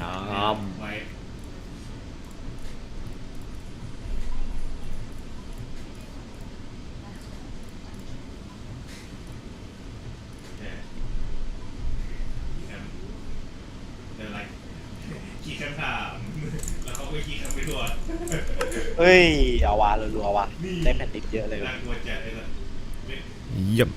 ยอมไว้เนี่ยเดี๋ยวอะไรขี่คำถามแล้วเขาก็ขี่คำไปทั่วเฮ้ย เอาวะรัวๆวะนี่ ได้แผ่นดิบเยอะเลยน่ากลัวจัดเลยนะเยี่ยม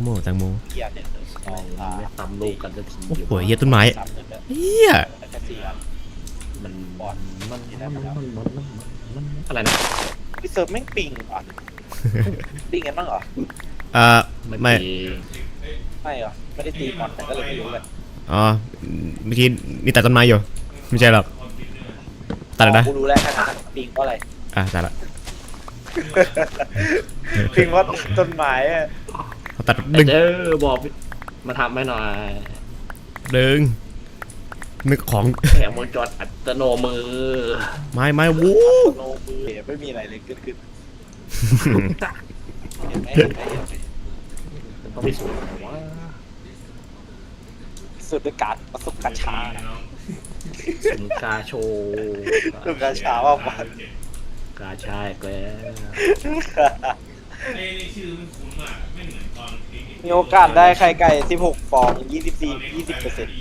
งโมแตงโมแตงโมเกียร์เนี่ยสองอ่าไม่ตำลูกกันสักทีโอ้โหเฮียต้นไม้สามหนึ่งเลยเฮียแล้วก็สี่ครับมันบอลมันมันมันมันมันมันมันอะไรนะพี่เซิร์ฟแม่งปิงอะปิงกันบ้างเหรออ่าไม่ตีไม่เหรอไม่ได้ตีมอนแต่ก็เลยไม่รู้เลยอ๋อเมื่อกี้มีแต่ต้นไม้อยู่ไม่ใช่หรอกตัดเลยนะกูรู้แล้วขนาดปิงเพราะอะไรอะตัดละปิงเพราะต้นไม้ อะเอาตัดดึงเด้อบอกมาทำให้หน่อยดึงนึกของแถมวงจรอัตโนมือ ไม้ไม้วู้โลมือไม่มีอะไรเลยเกิดขึ้นเห็นไหมเห็นไหมเห็นไหมมันต้องพิสูจน์ว่าสุดด้วยการประสบการณ์ช้านะสุนกาโชว์ประสบการณ์ช้าว่าบอลกาชายแกแล้วไอ้นี่ชื่อมันคุ้นมากไม่เหมือนตอน มีโอกาสได้ไข่ไก่ 16ฟอง24 20เปอร์เซ็นต์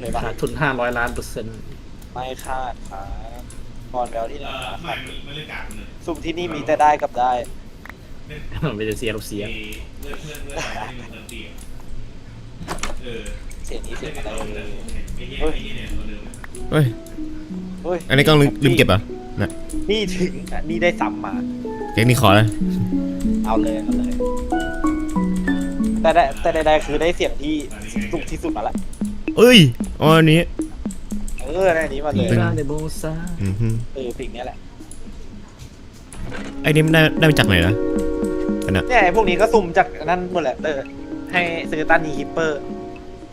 เลยปะขาดทุนห้าร้อยล้านเปอร์เซ็นต์ไม่คาดครับก่อนแววที่ไหนเออนะไม่ไม่เล่นกาดเลยสุ่มที่นี่มีแต่ได้กับได้ ไม่ได้เสียเราเสียเพื่อนเพื่อนเพื่อนสายที่มันเติมตีเออเสียงนี้เสียงอะไรไอ้เลยเหี้ยไอ้เหี้ยเนี่ยตัวเดิมเฮ้ย เฮ้ยอันนี้กล้องลืมลืมเก็บเหรอะนะนี่ถึงอะนี่ได้ซ้ำมา เก็บนี่ขอเลย เอาเลยเอาเลย แต่ได้แต่ใดๆคือได้เสียงที่สุดที่สุดมาละเอ้ยอ๋ออันนี้ เออได้อันนี้มาเลยตึงในโบซ่าอือฮึเออเพลงเนี้ยแหละไอ้นี่มันได้ได้มาจากไหนนะอันน่ะเนี่ยไอ้พวกนี้ก็สุ่มจากนั่นหมดแหละเตอร์ให้ซื้อตันนีฮิปเปอร์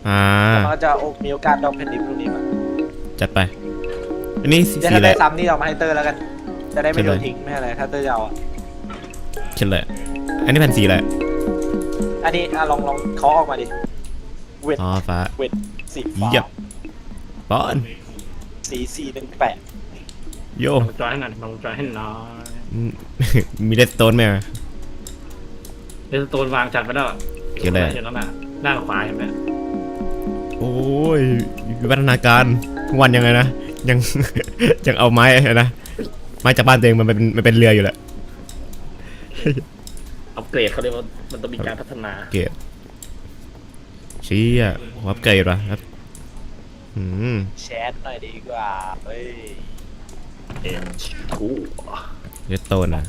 อ่า แล้วมันก็จะมีโอกาสดอกแผ่นดินพวกนี้มาจัดไป อันนี้สีเดี๋ยวสีถ้าอะไร ได้ซ้ำนี่เอามาให้เตอร์แล้วกัน จะได้ไม่โดนเช่นไรทิ้งไม่อะไรถ้าเตอร์จะเอาอะเช่นเลยอันนี้แผ่นสีอะไร อันนี้อะลองลองเคาะออกมาดิ เวท อ๋อฟ้าเวทสีฟ้าเยี่ยมป้อนสีสี่หนึ่งแปดโยลองจอยให้หน่อยลองจอยให้หน่อยอืม มีเลสโตนไหมอะเดสโตนวางจัดไปแล้วเขียนอะไรเห็นแล้วน่ะด้านขวาเห็นไหมโอ้ยวิวัฒนาการทุกวันยังไงนะ ยัง ยังเอาไม้นะ ไม้จากบ้านตัวเองมันเป็นมันเป็นเรืออยู่แหละ อัปเกรดเขาเรียกว่ามันต้องมีการพัฒนาเกรดชี้อะวับเกรดวะครับอืมแชทหน่อยดีกว่า เฮ้ย เอ็นทูเลสโตนอะ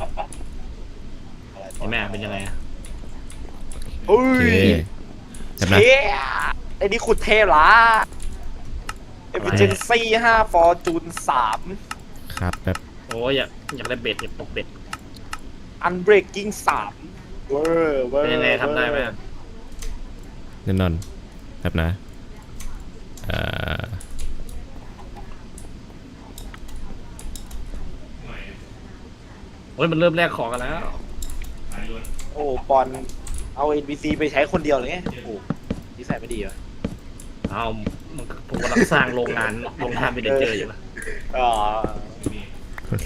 อะไรเห็นไหมเป็นยังไงอะเฮ้โอเคยจำนะเท่ไอ้นี่ขุดเทพละเอฟเจนซี่ห้าฟอร์จูนสามครับแบบโอ้ยอยากอยากได้เบ็ดอยากตกเบ็ดอันเบรกกิ้งสาม เวอร์เวอร์เป็นยังไงทำได้ไหมแน่นอนแบบนะเอ่อโอ้ยมันเริ่มแลกของกันแล้วสายล้วนโอ้ปอนเอา NPC ไปใช้คนเดียวเลยไงโอ้นิสัยไม่ดีวะเอามันผมกำลังสร้างโรงงานโรงงานเป็นเดเจอร์อยู่นะอ๋อนี่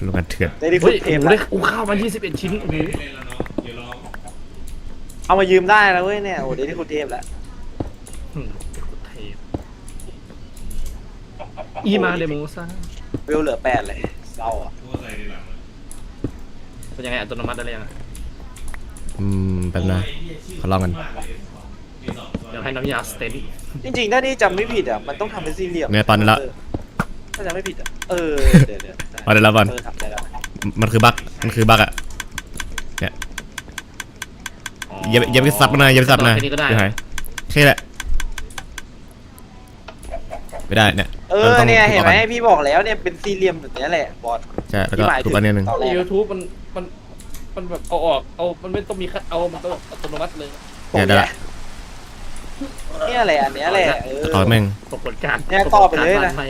โรงงานเถื่อนได้ที่ขุเฮ้ยดเทโอ้พโหละได้กูข้าวมา21 ชิ้นโอ้โห เอามายืมได้แล้วเว้ยเนี่ยโอ้ได้ที่ขุดเทพแล้วอืมเทพอีมาเดโมซ่าเวลเหลือแปดเลยเศร้าอะกูใส่ในหลังเป็นยังไงอัตโนมัติได้เลยงอะอืมแบบนะขอลองกันเดี๋ยวให้น้ำยาสเตนจริงๆถ้านี่จำไม่ผิดอะมันต้องทำเป็นสี่เหลี่ยมเนี่ยตอนนี้ละ ถ้าจำไม่ผิดอะเออเดี๋ยวเดี๋ยวเอาได้แล้วบอล เออทำได้แล้วมันคือบั๊กมันคือบั๊กอะเนี่ย อย่าอย่าไปซับมันนะอย่าไปซับมันนะแค่นี้ก็ได้เยวหายแค่นี้แหละไม่ได้เนี่ยเออราต้องเนี่ยเห็นไหมอากัพี่บอกแล้วเนี่ยเป็นสี่เหลี่ยมแบบเนี้ยแหละบอส ใช่แล้วก็ถูกอันนี้หนึ่งตอนแรกยูทูบมันมันมันแบบเอาออกเอามันไม่ต้องมีคัดเอามันต้องอัตโนมัติเลยเนี่ยได้ละ เนี่ยแหละอันเนี้ยแหละเออ ต่อแม่งปรากฏการณ์เนี่ยต่อไปเลยนะปรากฏการณ์บ้าไฟ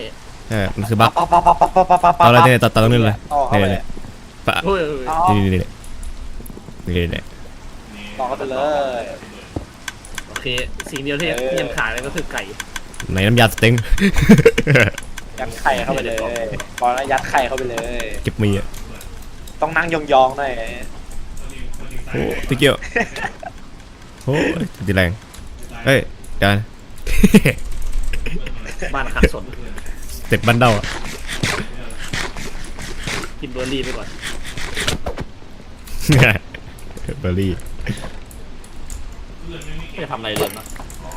เออมันคือบั๊กปั๊บปั๊บปั๊บปั๊บปั๊บปั๊บปั๊บต่อเลยเนี่ยต่อต่อตรงนี้เลยต่อเข้าไปเนี่ยเนี่ยปะเฮ้ยเฮ้ยเอานี่นี่นี่นี่แหละ ต่อกันไปเลยโอเค สิ่งเดียวที่เออที่ยังขาดเลยก็คือไก่ในน้ำยาสเต็งยัดไข่เข้าไปเลยบอลแล้วยัดไข่เข้าไปเลยเก็บมีอะต้องนั่งยองๆหน่อยโอ้ตะเกียวโอ้ยตีแรงเฮ้ยจานบ้านขาดสนเต็บบันเดาอะกินเบอร์รี่ไปก่อนเบอร์รี่ ไม่จะทำอะไรเลยนะอ๋อ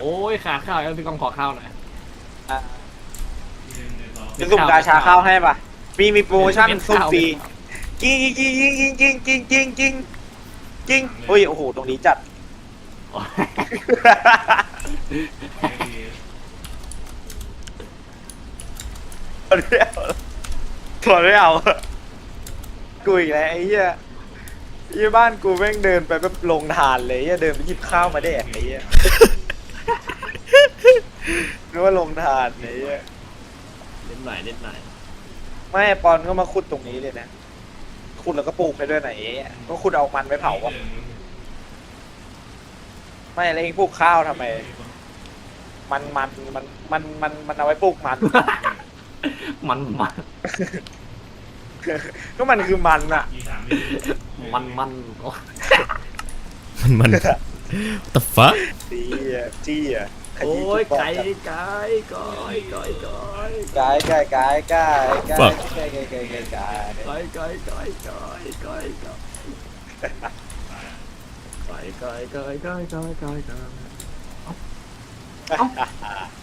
โอ้ยขาดข้าวแล้วพี่กองขอข้าวหน่อยอะจะสุ่มกาชาข้าวให้ปะมีมีโปรโมชั่นสุ่มฟรีกิ้งกิ้งกิ้งกิ้งกิ้งกิ้งกิ้งกิ้งกิ้งเฮ้ย โอ้โห ตรงนี้จัด โอ้ย ถอ นไม่เอาถอนไม่เอากูอีกแล้วไอ้เหี้ยไอ้เหี้ยบ้านกูแม่งเดินไปแบบลงทานเลยไอ้เหี้ยเดินไปหยิบข้าวมาแดกไอ้เหี้ยนึกว่าลงทานไอ้เหี้ยนิดหน่อยนิดหน่อยไม่ปอนก็มาขุดตรงนี้เลยนะขุดแล้วก็ปลูกไปด้วยไหนไอ้เหี้ยก็ขุดเอามันไปเผาวะไม่แล้วเองปลูกข้าวทำไม มันมันมันมันมันมันเอาไว้ปลูกมัน มันมันก็มันคือมันอะมันมันโอ้มันมัน the fuck จี้อะจี้อะขโอ้ยี้ยจุดบอดไก่จัดไก่ไก่ไก่ไก่ไก่ไก่ไก่ไก่ไก่ Fuck ไก่ไก่ไก่ไก่ไก่ไก่ไก่ไก่ไก่ไก่ไก่ไก่ไก่ไก่ไก่ไก่ไก่ไก่